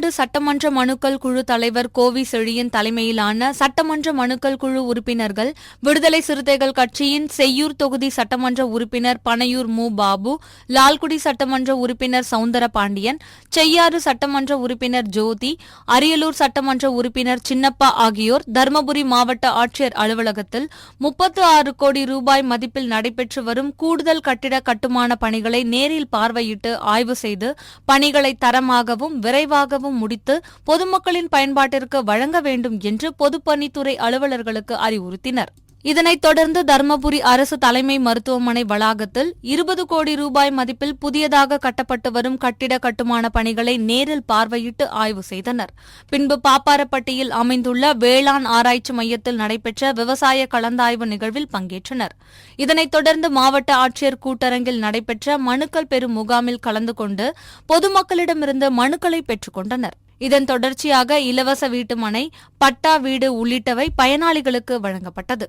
தமிழ்நாடு சட்டமன்ற மனுக்கள் குழு தலைவர் கோவி செழியன் தலைமையிலான சட்டமன்ற மனுக்கள் குழு உறுப்பினர்கள் விடுதலை சிறுத்தைகள் கட்சியின் செய்யூர் தொகுதி சட்டமன்ற உறுப்பினர் பனையூர் மு. பாபு லால்குடி சட்டமன்ற உறுப்பினர் சவுந்தர பாண்டியன் செய்யாறு சட்டமன்ற உறுப்பினர் ஜோதி அரியலூர் சட்டமன்ற உறுப்பினர் சின்னப்பா ஆகியோர் தருமபுரி மாவட்ட ஆட்சியர் அலுவலகத்தில் முப்பத்து ஆறு கோடி ரூபாய் மதிப்பில் நடைபெற்று வரும் கூடுதல் கட்டிட கட்டுமான பணிகளை நேரில் பார்வையிட்டு ஆய்வு செய்து பணிகளை தரமாகவும் விரைவாகவும் முடித்து பொதுமக்களின் பயன்பாட்டிற்கு வழங்க வேண்டும் என்று பொதுப்பணித்துறை அலுவலர்களுக்கு அறிவுறுத்தினர். இதனைத் தொடர்ந்து தருமபுரி அரசு தலைமை மருத்துவமனை வளாகத்தில் இருபது கோடி ரூபாய் மதிப்பில் புதியதாக கட்டப்பட்டு வரும் கட்டிட கட்டுமான பணிகளை நேரில் பார்வையிட்டு ஆய்வு செய்தனர். பின்பு பாப்பாரப்பட்டியில் அமைந்துள்ள வேளாண் ஆராய்ச்சி மையத்தில் நடைபெற்ற விவசாய கலந்தாய்வு நிகழ்வில் பங்கேற்றனர். இதனைத் தொடர்ந்து மாவட்ட ஆட்சியர் கூட்டரங்கில் நடைபெற்ற மனுக்கள் பெறும் முகாமில் கலந்து கொண்டு பொதுமக்களிடமிருந்து மனுக்களை பெற்றுக் கொண்டனா் இதன் தொடர்ச்சியாக இலவச வீட்டுமனை பட்டா வீடு உள்ளிட்டவை பயனாளிகளுக்கு வழங்கப்பட்டது.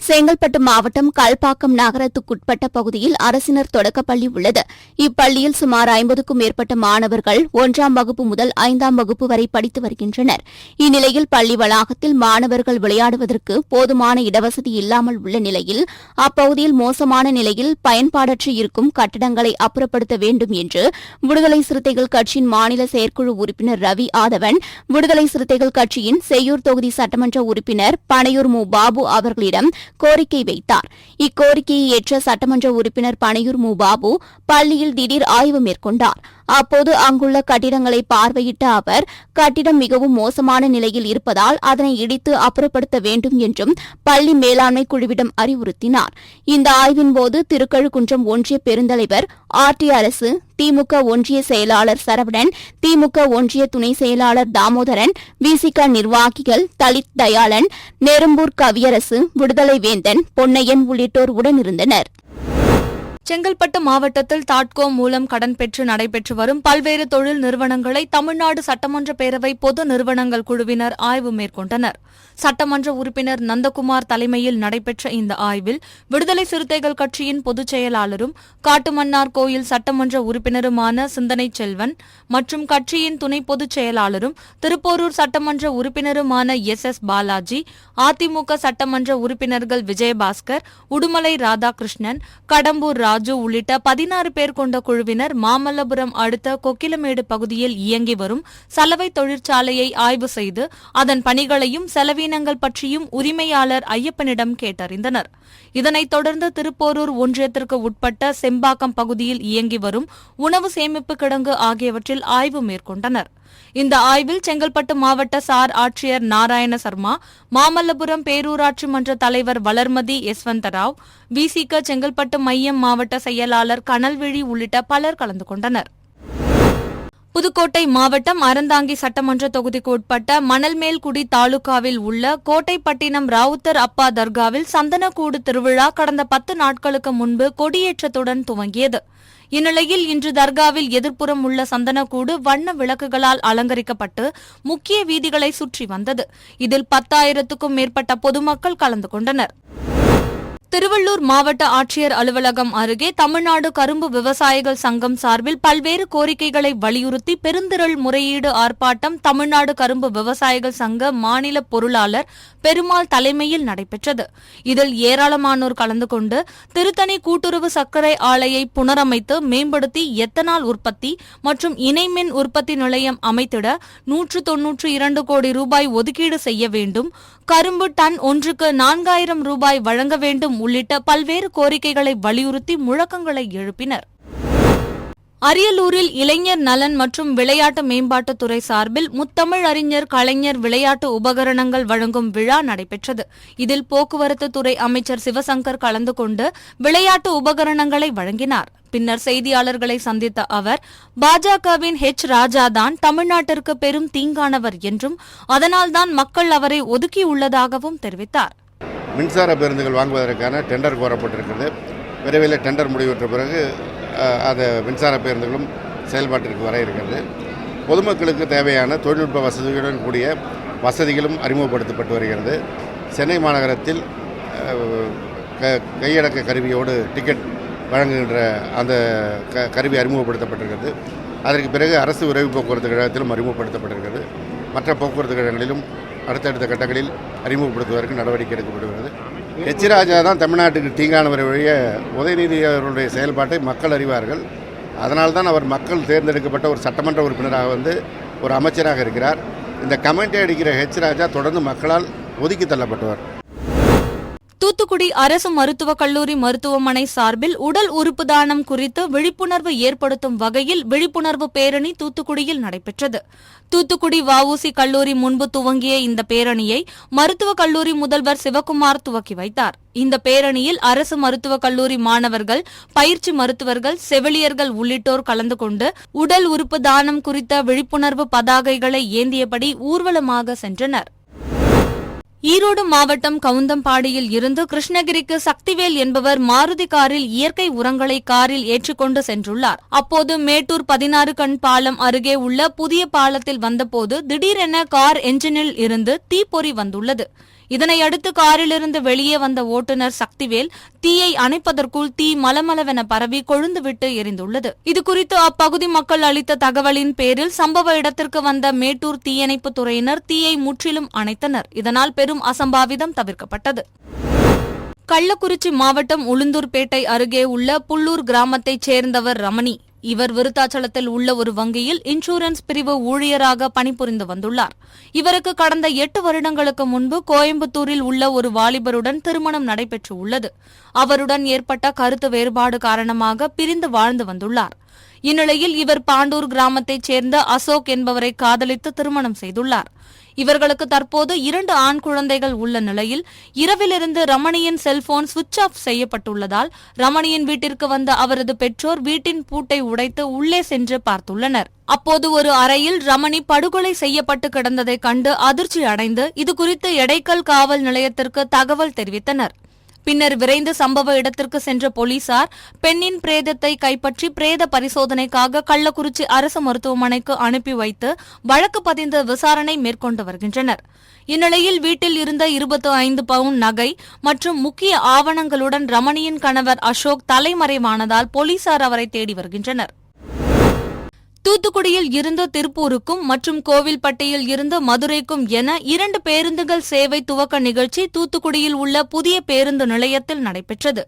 செங்கல்பட்டு மாவட்டம் கல்பாக்கம் நகரத்துக்குட்பட்ட பகுதியில் அரசினர் தொடக்கப்பள்ளி உள்ளது. இப்பள்ளியில் சுமார் ஐம்பதுக்கும் மேற்பட்ட மாணவர்கள் ஒன்றாம் வகுப்பு முதல் ஐந்தாம் வகுப்பு வரை படித்து வருகின்றனர். இந்நிலையில் பள்ளி வளாகத்தில் மாணவர்கள் விளையாடுவதற்கு போதுமான இடவசதி இல்லாமல் உள்ள நிலையில் அப்பகுதியில் மோசமான நிலையில் பயன்பாடற்று இருக்கும் கட்டடங்களை அப்புறப்படுத்த வேண்டும் என்று விடுதலை சிறுத்தைகள் கட்சியின் மாநில செயற்குழு உறுப்பினர் ரவி ஆதவன் விடுதலை சிறுத்தைகள் கட்சியின் செய்யூர் தொகுதி சட்டமன்ற உறுப்பினர் பனையூர் மு. பாபு அவர்களிடம் கோரிக்கை வைத்தார். இக்கோரிக்கையை ஏற்ற சட்டமன்ற உறுப்பினர் பனையூர் மு பாபு பள்ளியில் திடீர் ஆய்வு மேற்கொண்டார். அப்போது அங்குள்ள கட்டிடங்களை பார்வையிட்ட அவர் கட்டிடம் மிகவும் மோசமான நிலையில் இருப்பதால் அதனை இடித்து அப்புறப்படுத்த வேண்டும் என்றும் பள்ளி மேலாண்மை குழுவிடம் அறிவுறுத்தினார். இந்த ஆய்வின்போது திருக்கழுக்குன்றம் ஒன்றிய பெருந்தலைவர் ஆர்டி அரசு திமுக ஒன்றிய செயலாளர் சரவணன் திமுக ஒன்றிய துணை செயலாளர் தாமோதரன் விசிக நிர்வாகிகள் தலித் தயாளன் நெரும்பூர் கவியரசு விடுதலை வேந்தன் பொன்னையன் உள்ளிட்டோர் உடனிருந்தனர் செங்கல்பட்டு மாவட்டத்தில் தாட்கோ மூலம் கடன் பெற்று நடைபெற்று வரும் பல்வேறு தொழில் நிறுவனங்களை தமிழ்நாடு சட்டமன்ற பேரவை பொது நிறுவனங்கள் குழுவினர் ஆய்வு மேற்கொண்டனர். சட்டமன்ற உறுப்பினர் நந்தகுமார் தலைமையில் நடைபெற்ற இந்த ஆய்வில் விடுதலை சிறுத்தைகள் கட்சியின் பொதுச் செயலாளரும் காட்டுமன்னார் கோயில் சட்டமன்ற உறுப்பினருமான சிந்தனை செல்வன் மற்றும் கட்சியின் துணை பொதுச் செயலாளரும் திருப்போரூர் சட்டமன்ற உறுப்பினருமான எஸ் எஸ் பாலாஜி அதிமுக சட்டமன்ற உறுப்பினர்கள் விஜயபாஸ்கர் உடுமலை ராதாகிருஷ்ணன் கடம்பூர் ராஜு உள்ளிட்ட பதினாறு பேர் கொண்ட குழுவினர் மாமல்லபுரம் அடுத்த கொக்கிலமேடு பகுதியில் இயங்கி வரும் சலவை தொழிற்சாலையை ஆய்வு செய்து அதன் பணிகளையும் செலவீனங்கள் பற்றியும் உரிமையாளர் ஐயப்பனிடம் கேட்டறிந்தனர். இதனைத் தொடர்ந்து திருப்போரூர் ஒன்றியத்திற்கு உட்பட்ட செம்பாக்கம் பகுதியில் இயங்கி வரும் உணவு சேமிப்பு கிடங்கு ஆகியவற்றில் ஆய்வு மேற்கொண்டனர். இந்த ஆய்வில் செங்கல்பட்டு மாவட்ட சார் ஆட்சியர் நாராயண சர்மா மாமல்லபுரம் பேரூராட்சி மன்ற தலைவர் வளர்மதி யஸ்வந்தராவ் விசிக செங்கல்பட்டு மையம் மாவட்ட செயலாளர் கனல்விழி உள்ளிட்ட பலர் கலந்து கொண்டனர். புதுக்கோட்டை மாவட்டம் அறந்தாங்கி சட்டமன்ற தொகுதிக்கு உட்பட்ட மணல்மேல்குடி தாலுகாவில் உள்ள கோட்டைப்பட்டினம் ராவுத்தர் அப்பா தர்காவில் சந்தனக்கூடு திருவிழா கடந்த பத்து நாட்களுக்கு முன்பு கொடியேற்றத்துடன் துவங்கியது. இந்நிலையில் இன்று தர்காவில் எதிர்ப்புறம் உள்ள சந்தனக்கூடு வண்ண விளக்குகளால் அலங்கரிக்கப்பட்டு முக்கிய வீதிகளை சுற்றி வந்தது. இதில் பத்தாயிரத்துக்கும் மேற்பட்ட பொதுமக்கள் கலந்து கொண்டனர். திருவள்ளூர் மாவட்ட ஆட்சியர் அலுவலகம் அருகே தமிழ்நாடு கரும்பு விவசாயிகள் சங்கம் சார்பில் பல்வேறு கோரிக்கைகளை வலியுறுத்தி பெருந்திரள் முறையீடு ஆர்ப்பாட்டம் தமிழ்நாடு கரும்பு விவசாயிகள் சங்க மாநில பொருளாளர் பெருமாள் தலைமையில் நடைபெற்றது. இதில் ஏராளமானோர் கலந்து கொண்டு திருத்தணி கூட்டுறவு சர்க்கரை ஆலையை புனரமைத்து மேம்படுத்தி எத்தனால் உற்பத்தி மற்றும் இணைமின் உற்பத்தி நிலையம் அமைத்திட நூற்று தொன்னூற்று இரண்டு கோடி ரூபாய் ஒதுக்கீடு செய்ய வேண்டும். கரும்பு டன் ஒன்றுக்கு நான்காயிரம் ரூபாய் வழங்க வேண்டும் உள்ளிட்ட பல்வேறு கோரிக்கைகளை வலியுறுத்தி முழக்கங்களை எழுப்பினர். அரியலூரில் இளைஞர் நலன் மற்றும் விளையாட்டு மேம்பாட்டுத்துறை சார்பில் முத்தமிழ் அறிஞர் கலைஞர் விளையாட்டு உபகரணங்கள் வழங்கும் விழா நடைபெற்றது. இதில் போக்குவரத்து துறை அமைச்சர் சிவசங்கர் கலந்து கொண்டு விளையாட்டு உபகரணங்களை வழங்கினார். பின்னர் செய்தியாளர்களை சந்தித்த அவர் பாஜகவின் ஹெச் ராஜாதான் தமிழ்நாட்டிற்கு பெரும் தீங்கானவர் என்றும் அதனால்தான் மக்கள் அவரை ஒதுக்கியுள்ளதாகவும் தெரிவித்தார். மின்சார பேருந்துகள் வாங்குவதற்கான டெண்டர் கோரப்பட்டிருக்கிறது. விரைவில் டெண்டர் முடிவுற்ற பிறகு அதை மின்சார பேருந்துகளும் செயல்பாட்டிற்கு வர இருக்கிறது. பொதுமக்களுக்கு தேவையான தொழில்நுட்ப வசதிகளுடன் கூடிய வசதிகளும் அறிமுகப்படுத்தப்பட்டு வருகிறது. சென்னை மாநகரத்தில் க கையடக்க கருவியோடு டிக்கெட் வழங்குகின்ற அந்த க கருவி அறிமுகப்படுத்தப்பட்டிருக்கிறது. அதற்கு பிறகு அரசு விரைவு போக்குவரத்து கழகத்திலும் அறிமுகப்படுத்தப்பட்டிருக்கிறது. மற்ற போக்குவரத்து கழகங்களிலும் அடுத்தடுத்த கட்டங்களில் அறிமுகப்படுத்துவதற்கு நடவடிக்கை எடுக்கப்படுகிறது. எச் ராஜா தான் தமிழ்நாட்டுக்கு தீங்கானவர் வழிய உதயநிதி அவருடைய செயல்பாட்டை மக்கள் அறிவார்கள். அதனால்தான் அவர் மக்கள் தேர்ந்தெடுக்கப்பட்ட ஒரு சட்டமன்ற உறுப்பினராக வந்து ஒரு அமைச்சராக இருக்கிறார். இந்த கமெண்ட்டை அடிக்கிற ஹெச் ராஜா தொடர்ந்து மக்களால் ஒதுக்கி தள்ளப்பட்டவர். தூத்துக்குடி அரசு மருத்துவக் கல்லூரி மருத்துவமனை சார்பில் உடல் உறுப்பு தானம் குறித்து விழிப்புணர்வு ஏற்படுத்தும் வகையில் விழிப்புணர்வு பேரணி தூத்துக்குடியில் நடைபெற்றது. தூத்துக்குடி வஉசி கல்லூரி முன்பு துவங்கிய இந்த பேரணியை மருத்துவக் கல்லூரி முதல்வர் சிவக்குமார் துவக்கி வைத்தார். இந்த பேரணியில் அரசு மருத்துவக் கல்லூரி மாணவர்கள் பயிற்சி மருத்துவர்கள் செவிலியர்கள் உள்ளிட்டோர் கலந்து கொண்டு உடல் உறுப்பு தானம் குறித்த விழிப்புணர்வு பதாகைகளை ஏந்தியபடி ஊர்வலமாக சென்றனர். ஈரோடு மாவட்டம் கவுந்தம்பாடியில் இருந்து கிருஷ்ணகிரிக்கு சக்திவேல் என்பவர் மாருதி காரில் இயற்கை உரங்களை காரில் ஏற்றிக்கொண்டு சென்றுள்ளார். அப்போது மேட்டூர் பதினாறு கண் பாலம் அருகே உள்ள புதிய பாலத்தில் வந்தபோது திடீரென கார் என்ஜினில் இருந்து தீப்பொறி வந்துள்ளது. இதனையடுத்து காரிலிருந்து வெளியே வந்த ஓட்டுநர் சக்திவேல் தீயை அணைப்பதற்குள் தீ மலமளவென பரவி கொழுந்துவிட்டு எரிந்துள்ளது. இதுகுறித்து அப்பகுதி மக்கள் அளித்த தகவலின் பேரில் சம்பவ இடத்திற்கு வந்த மேட்டூர் தீயணைப்பு துறையினர் தீயை முற்றிலும் அணைத்தனர். இதனால் பெரும் அசம்பாவிதம் தவிர்க்கப்பட்டது. கள்ளக்குறிச்சி மாவட்டம் உளுந்தூர்பேட்டை அருகே உள்ள புல்லூர் கிராமத்தைச் சேர்ந்தவர் ரமணி. இவர் விருத்தாச்சலத்தில் உள்ள ஒரு வங்கியில் இன்சூரன்ஸ் பிரிவு ஊழியராக பணிபுரிந்து வந்துள்ளார். இவருக்கு கடந்த எட்டு வருடங்களுக்கு முன்பு கோயம்புத்தூரில் உள்ள ஒரு வாலிபருடன் திருமணம் நடைபெற்று உள்ளது. அவருடன் ஏற்பட்ட கருத்து வேறுபாடு காரணமாக பிரிந்து வாழ்ந்து வந்துள்ளார். இந்நிலையில் இவர் பாண்டூர் கிராமத்தைச் சேர்ந்த அசோக் என்பவரை காதலித்து திருமணம் செய்துள்ளார். இவர்களுக்கு தற்போது இரண்டு ஆண் குழந்தைகள் உள்ள நிலையில் இரவிலிருந்து ரமணியின் செல்போன் சுவிட்ச் ஆஃப் செய்யப்பட்டுள்ளதால் ரமணியின் வீட்டிற்கு வந்த அவரது பெற்றோர் வீட்டின் பூட்டை உடைத்து உள்ளே சென்று பார்த்துள்ளனர். அப்போது ஒரு அறையில் ரமணி படுகொலை செய்யப்பட்டு கிடந்ததைக் கண்டு அதிர்ச்சி அடைந்து இதுகுறித்து எடைக்கல் காவல் நிலையத்திற்கு தகவல் தெரிவித்தனர். பின்னர் விரைந்து சம்பவ இடத்திற்கு சென்ற போலீசார் பெண்ணின் பிரேதத்தை கைப்பற்றி பிரேத பரிசோதனைக்காக கள்ளக்குறிச்சி அரசு மருத்துவமனைக்கு அனுப்பி வைத்து வழக்கு பதிந்து விசாரணை மேற்கொண்டு வருகின்றனர். இந்நிலையில் வீட்டில் இருந்த இருபத்தி ஐந்து பவுன் நகை மற்றும் முக்கிய ஆவணங்களுடன் ரமணியின் கணவர் அசோக் தலைமறைவானதால் போலீசார் அவரை தேடி வருகின்றனர். தூத்துக்குடியில் இருந்து திருப்பூருக்கும் மற்றும் கோவில்பட்டியில் இருந்து மதுரைக்கும் என இரண்டு பேருந்துகள் சேவை துவக்க நிகழ்ச்சி தூத்துக்குடியில் உள்ள புதிய பேருந்து நிலையத்தில் நடைபெற்றது.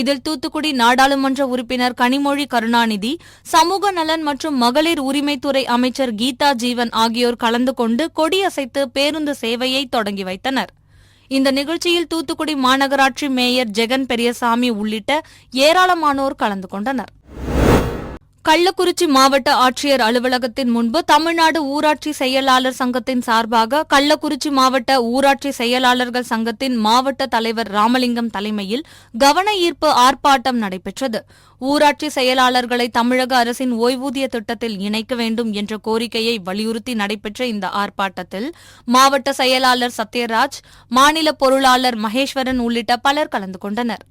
இதில் தூத்துக்குடி நாடாளுமன்ற உறுப்பினர் கனிமொழி கருணாநிதி சமூக நலன் மற்றும் மகளிர் உரிமைத்துறை அமைச்சர் கீதா ஜீவன் ஆகியோர் கலந்து கொண்டு கொடியசைத்து பேருந்து சேவையை தொடங்கி வைத்தனர். இந்த நிகழ்ச்சியில் தூத்துக்குடி மாநகராட்சி மேயர் ஜெகன் பெரியசாமி உள்ளிட்ட ஏராளமானோர் கலந்து கொண்டனர். கள்ளக்குறிச்சி மாவட்ட ஆட்சியர் அலுவலகத்தின் முன்பு தமிழ்நாடு ஊராட்சி செயலாளர் சங்கத்தின் சார்பாக கள்ளக்குறிச்சி மாவட்ட ஊராட்சி செயலாளர்கள் சங்கத்தின் மாவட்ட தலைவர் ராமலிங்கம் தலைமையில் கவன ஈர்ப்பு ஆர்ப்பாட்டம் நடைபெற்றது. ஊராட்சி செயலாளர்களை தமிழக அரசின் ஓய்வூதிய திட்டத்தில் இணைக்க வேண்டும் என்ற கோரிக்கையை வலியுறுத்தி நடைபெற்ற இந்த ஆர்ப்பாட்டத்தில் மாவட்ட செயலாளர் சத்யராஜ் மாநில பொருளாளர் மகேஸ்வரன் உள்ளிட்ட பலர் கலந்து கொண்டனர்.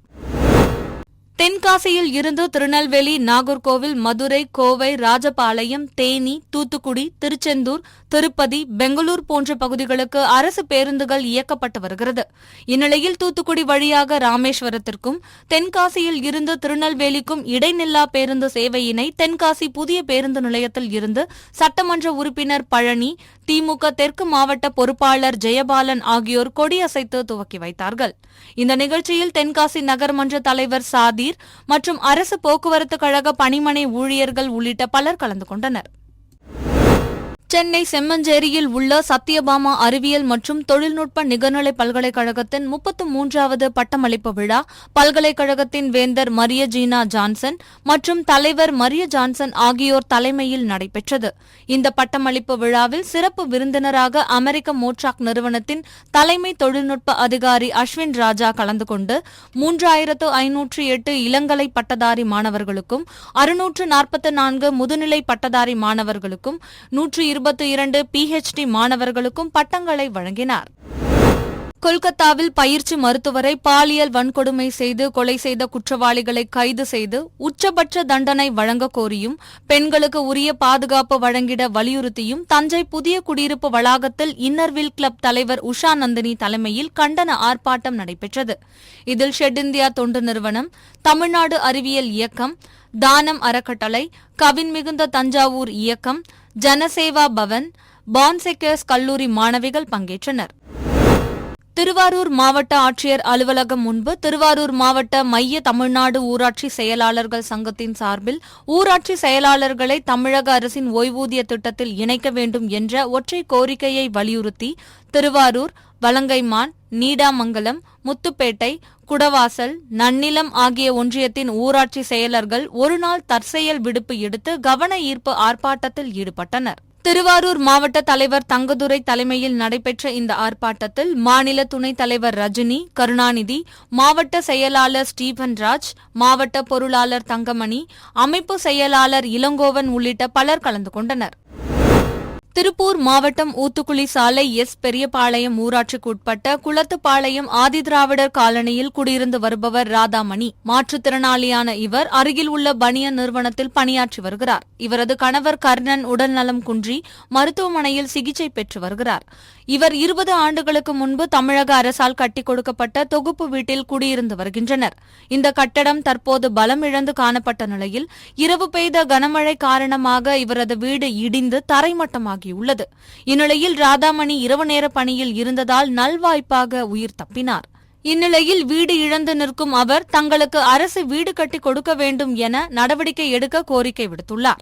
தென்காசியில் இருந்து திருநெல்வேலி நாகர்கோவில் மதுரை கோவை ராஜபாளையம் தேனி தூத்துக்குடி திருச்செந்தூர் திருப்பதி பெங்களூர் போன்ற பகுதிகளுக்கு அரசு பேருந்துகள் இயக்கப்பட்டு வருகிறது. இந்நிலையில் தூத்துக்குடி வழியாக ராமேஸ்வரத்திற்கும் தென்காசியில் இருந்து திருநெல்வேலிக்கும் இடைநில்லா பேருந்து சேவையினை தென்காசி புதிய பேருந்து நிலையத்தில் இருந்து சட்டமன்ற உறுப்பினர் பழனி திமுக தெற்கு மாவட்ட பொறுப்பாளர் ஜெயபாலன் ஆகியோர் கொடியசைத்து துவக்கி வைத்தார்கள். இந்த நிகழ்ச்சியில் தென்காசி நகர்மன்ற தலைவர் சாதி கபீர் மற்றும் அரசு போக்குவரத்து கழக பணிமனை ஊழியர்கள் உள்ளிட்ட பலர் கலந்து கொண்டனர். சென்னை செம்மஞ்சேரியில் உள்ள சத்யபாமா அறிவியல் மற்றும் தொழில்நுட்ப நிகர்நிலை பல்கலைக்கழகத்தின் முப்பத்து மூன்றாவது பட்டமளிப்பு விழா பல்கலைக்கழகத்தின் வேந்தர் மரிய ஜீனா ஜான்சன் மற்றும் தலைவர் மரிய ஜான்சன் ஆகியோர் தலைமையில் நடைபெற்றது. இந்த பட்டமளிப்பு விழாவில் சிறப்பு விருந்தினராக அமெரிக்க மோட்ராக் நிறுவனத்தின் தலைமை தொழில்நுட்ப அதிகாரி அஸ்வின் ராஜா கலந்து கொண்டு மூன்றாயிரத்து ஐநூற்று எட்டு இளங்கலை பட்டதாரி மாணவர்களுக்கும் அறுநூற்று நாற்பத்தி நான்கு முதுநிலை பட்டதாரி மாணவர்களுக்கும் நூற்று இருபத்தி இரண்டு பிஹெச்டி மாணவர்களுக்கும் பட்டங்களை வழங்கினார். கொல்கத்தாவில் பயிற்சி மருத்துவரை பாலியல் வன்கொடுமை செய்து கொலை செய்த குற்றவாளிகளை கைது செய்து உச்சபட்ச தண்டனை வழங்க கோரியும் பெண்களுக்கு உரிய பாதுகாப்பு வழங்கிட வலியுறுத்தியும் தஞ்சை புதிய குடியிருப்பு வளாகத்தில் இன்னர்வில் கிளப் தலைவர் உஷா நந்தினி தலைமையில் கண்டன ஆர்ப்பாட்டம் நடைபெற்றது. இதில் ஷெட் இந்தியா தொண்டு நிறுவனம் தமிழ்நாடு அறிவியல் இயக்கம் தானம் அறக்கட்டளை கவின் மிகுந்த தஞ்சாவூர் இயக்கம் ஜனசேவா பவன் பான்செக்கர்ஸ் கல்லூரி மாணவிகள் பங்கேற்றனர். திருவாரூர் மாவட்ட ஆட்சியர் அலுவலகம் முன்பு திருவாரூர் மாவட்ட மைய தமிழ்நாடு ஊராட்சி செயலாளர்கள் சங்கத்தின் சார்பில் ஊராட்சி செயலாளர்களை தமிழக அரசின் ஓய்வூதிய திட்டத்தில் இணைக்க வேண்டும் என்ற ஒற்றை கோரிக்கையை வலியுறுத்தி திருவாரூர் வலங்கைமான் நீடாமங்கலம் முத்துப்பேட்டை குடவாசல் நன்னிலம் ஆகிய ஒன்றியத்தின் ஊராட்சி செயலர்கள் ஒருநாள் தற்செயல் விடுப்பு எடுத்து கவன ஈர்ப்பு ஆர்ப்பாட்டத்தில் ஈடுபட்டனர். திருவாரூர் மாவட்ட தலைவர் தங்கதுரை தலைமையில் நடைபெற்ற இந்த ஆர்ப்பாட்டத்தில் மாநில துணைத் தலைவர் ரஜினி கருணாநிதி மாவட்ட செயலாளர் ஸ்டீபன் ராஜ் மாவட்ட பொருளாளர் தங்கமணி அமைப்பு செயலாளர் இளங்கோவன் உள்ளிட்ட பலர் கலந்து கொண்டனர். திருப்பூர் மாவட்டம் ஊத்துக்குளி சாலை எஸ் பெரியபாளையம் ஊராட்சிக்குட்பட்ட குளத்துப்பாளையம் ஆதிதிராவிடர் காலனியில் குடியிருந்து வருபவர் ராதாமணி. மாற்றுத்திறனாளியான இவர் அருகில் உள்ள பனியன் நிறுவனத்தில் பணியாற்றி வருகிறார். இவரது கணவர் கர்ணன் உடல்நலம் குன்றி மருத்துவமனையில் சிகிச்சை பெற்று வருகிறார். இவர் இருபது ஆண்டுகளுக்கு முன்பு தமிழக அரசால் கட்டிக் கொடுக்கப்பட்ட தொகுப்பு வீட்டில் குடியிருந்து வருகின்றனர். இந்த கட்டடம் தற்போது பலம் இழந்து காணப்பட்ட நிலையில் இரவு பெய்த கனமழை காரணமாக இவரது வீடு இடிந்து தரைமட்டமாகியுள்ளது இந்நிலையில் ராதாமணி இரவு நேர பணியில் இருந்ததால் நல்வாய்ப்பாக உயிர் தப்பினார். இந்நிலையில் வீடு இழந்து நிற்கும் அவர் தங்களுக்கு அரசு வீடு கட்டி கொடுக்க வேண்டும் என நடவடிக்கை எடுக்க கோரிக்கை விடுத்துள்ளார்.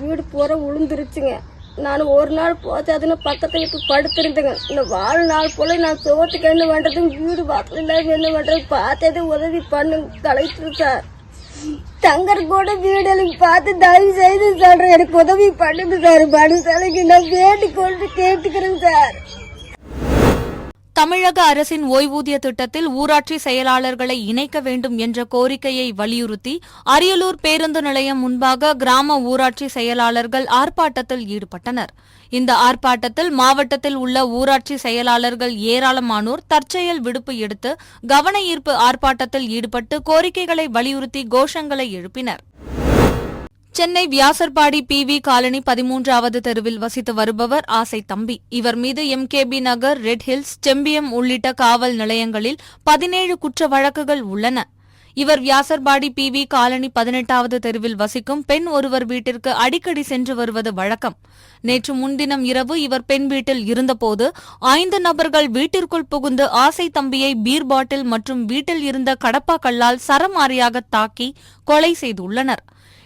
வீடு பூரா உளுந்துருச்சுங்க. நான் ஒரு நாள் போச்சாதுன்னு பக்கத்துல இப்ப படுத்திருந்தேங்க. இந்த வாழ் நாள் போல நான் சோத்துக்கு என்ன பண்றது வீடு வாசல் என்ன பண்றது பார்த்தது உதவி பண்ணு கலெக்டர் சார் தங்கர் கூட வீடு பார்த்து தயவு செய்து சொல்றேன் எனக்கு உதவி பண்ணுங்க சார். மனுஷனுக்கு நான் வேண்டி கொண்டு கேட்டுக்கிறேன் சார். தமிழக அரசின் ஓய்வூதிய திட்டத்தில் ஊராட்சி செயலாளர்களை இணைக்க வேண்டும் என்ற கோரிக்கையை வலியுறுத்தி அரியலூர் பேருந்து நிலையம் முன்பாக கிராம ஊராட்சி செயலாளர்கள் ஆர்ப்பாட்டத்தில் ஈடுபட்டனர். இந்த ஆர்ப்பாட்டத்தில் மாவட்டத்தில் உள்ள ஊராட்சி செயலாளர்கள் ஏராளமானோர் தற்செயல் விடுப்பு எடுத்து கவன ஈர்ப்பு ஆர்ப்பாட்டத்தில் ஈடுபட்டு கோரிக்கைகளை வலியுறுத்தி கோஷங்களை எழுப்பினர். Chennai Vyasarpadi P V colony பதிமூன்றாவது தெருவில் வசித்து வருபவர் ஆசை தம்பி. இவர் மீது M K B Nagar Red Hills Sembiyam உள்ளிட்ட காவல் நிலையங்களில் பதினேழு குற்ற வழக்குகள் உள்ளன. இவர் வியாசர்பாடி பி வி காலனி பதினெட்டாவது தெருவில் வசிக்கும் பெண் ஒருவர் வீட்டிற்கு அடிக்கடி சென்று வருவது வழக்கம். நேற்று முன்தினம் இரவு இவர் பெண் வீட்டில் இருந்தபோது ஐந்து நபர்கள் வீட்டிற்குள் புகுந்து ஆசை தம்பியை பீர் பாட்டில் மற்றும் வீட்டில் இருந்த கடப்பா கல்லால் சரமாரியாக தாக்கி கொலை செய்துள்ளனா்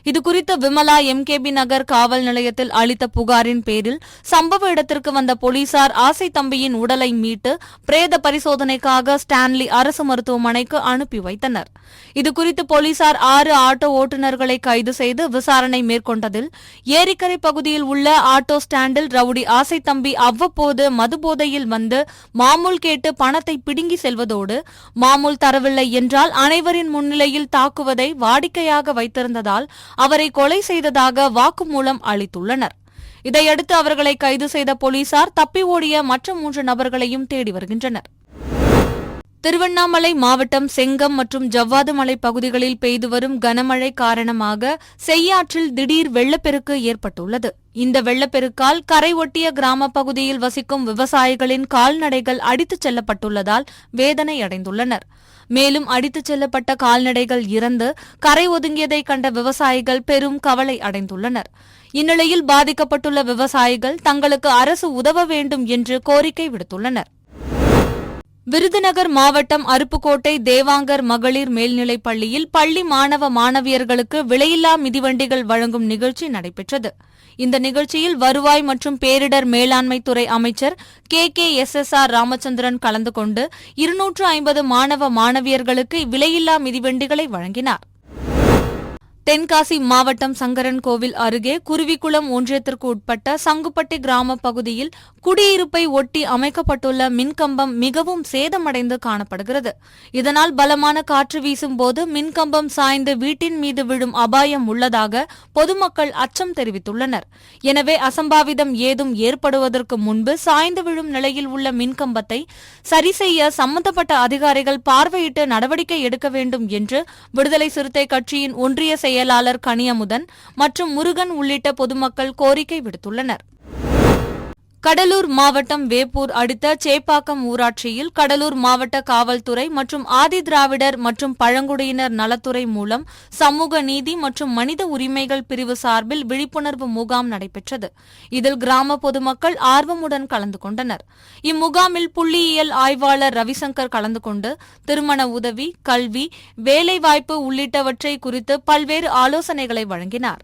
இதுகுறித்து விமலா எம்கேபி நகர் காவல் நிலையத்தில் அளித்த புகாரின் பேரில் சம்பவ இடத்திற்கு வந்த போலீசார் ஆசை தம்பியின் உடலை மீட்டு பிரேத பரிசோதனைக்காக ஸ்டான்லி அரசு மருத்துவமனைக்கு அனுப்பி வைத்தனர். இதுகுறித்து போலீசார் ஆறு ஆட்டோ ஓட்டுநர்களை கைது செய்து விசாரணை மேற்கொண்டதில் ஏரிக்கரை பகுதியில் உள்ள ஆட்டோ ஸ்டாண்டில் ரவுடி ஆசை தம்பி அவ்வப்போது மதுபோதையில் வந்து மாமூல் கேட்டு பணத்தை பிடுங்கி செல்வதோடு மாமூல் தரவில்லை என்றால் அனைவரின் முன்னிலையில் தாக்குவதை வாடிக்கையாக வைத்திருந்ததால் அவரை கொலை செய்ததாக வாக்குமூலம் அளித்துள்ளனர். இதையடுத்து அவர்களை கைது செய்த போலீசார் தப்பி ஓடிய மற்ற மூன்று நபர்களையும் தேடி வருகின்றனர். திருவண்ணாமலை மாவட்டம் செங்கம் மற்றும் ஜவ்வாதுமலை பகுதிகளில் பெய்து வரும் கனமழை காரணமாக செய்யாற்றில் திடீர் வெள்ளப்பெருக்கு ஏற்பட்டுள்ளது. இந்த வெள்ளப்பெருக்கால் கரை ஒட்டிய கிராம பகுதியில் வசிக்கும் விவசாயிகளின் கால்நடைகள் அடித்துச் செல்லப்பட்டுள்ளதால் வேதனை அடைந்துள்ளனர். மேலும் அடித்துச் செல்லப்பட்ட கால்நடைகள் இறந்து கரை ஒதுங்கியதை கண்ட விவசாயிகள் பெரும் கவலை அடைந்துள்ளனர். இந்நிலையில் பாதிக்கப்பட்டுள்ள விவசாயிகள் தங்களுக்கு அரசு உதவ வேண்டும் என்று கோரிக்கை விடுத்துள்ளனர். விருதுநகர் மாவட்டம் அருப்புக்கோட்டை தேவாங்கர் மகளிர் மேல்நிலைப் பள்ளியில் பள்ளி மாணவ மாணவியர்களுக்கு விலையில்லா மிதிவண்டிகள் வழங்கும் நிகழ்ச்சி நடைபெற்றது. இந்த நிகழ்ச்சியில் வருவாய் மற்றும் பேரிடர் மேலாண்மை துறை அமைச்சர் K. K. S. S. R. Ramachandran கலந்து கொண்டு இருநூற்று ஐம்பது மாணவ மாணவியர்களுக்கு விலையில்லா மிதிவண்டிகளை வழங்கினார். தென்காசி மாவட்டம் சங்கரன் கோவில் அருகே குருவிக்குளம் ஒன்றியத்திற்கு உட்பட்ட சங்குப்பட்டி கிராம பகுதியில் குடியிருப்பை ஒட்டி அமைக்கப்பட்டுள்ள மின்கம்பம் மிகவும் சேதமடைந்து காணப்படுகிறது. இதனால் பலமான காற்று வீசும்போது மின்கம்பம் சாய்ந்து வீட்டின் மீது விழும் அபாயம் உள்ளதாக பொதுமக்கள் அச்சம் தெரிவித்துள்ளனர். எனவே அசம்பாவிதம் ஏதும் ஏற்படுவதற்கு முன்பு சாய்ந்து விழும் நிலையில் உள்ள மின்கம்பத்தை சரி செய்ய சம்பந்தப்பட்ட அதிகாரிகள் பார்வையிட்டு நடவடிக்கை எடுக்க வேண்டும் என்று விடுதலை சிறுத்தை கட்சியின் ஒன்றிய செயலாளர் கனியமுதன் மற்றும் முருகன் உள்ளிட்ட பொதுமக்கள் கோரிக்கை விடுத்துள்ளனர். கடலூர் மாவட்டம் வேப்பூர் அடுத்த சேப்பாக்கம் ஊராட்சியில் கடலூர் மாவட்ட காவல்துறை மற்றும் ஆதி திராவிடர் மற்றும் பழங்குடியினர் நலத்துறை மூலம் சமூக நீதி மற்றும் மனித உரிமைகள் பிரிவு சார்பில் விழிப்புணர்வு முகாம் நடைபெற்றது. இதில் கிராம பொதுமக்கள் ஆர்வமுடன் கலந்து கொண்டனர். இம்முகாமில் புள்ளியியல் ஆய்வாளர் ரவிசங்கர் கலந்து கொண்டு திருமண உதவி கல்வி வேலைவாய்ப்பு உள்ளிட்டவற்றை குறித்து பல்வேறு ஆலோசனைகளை வழங்கினார்.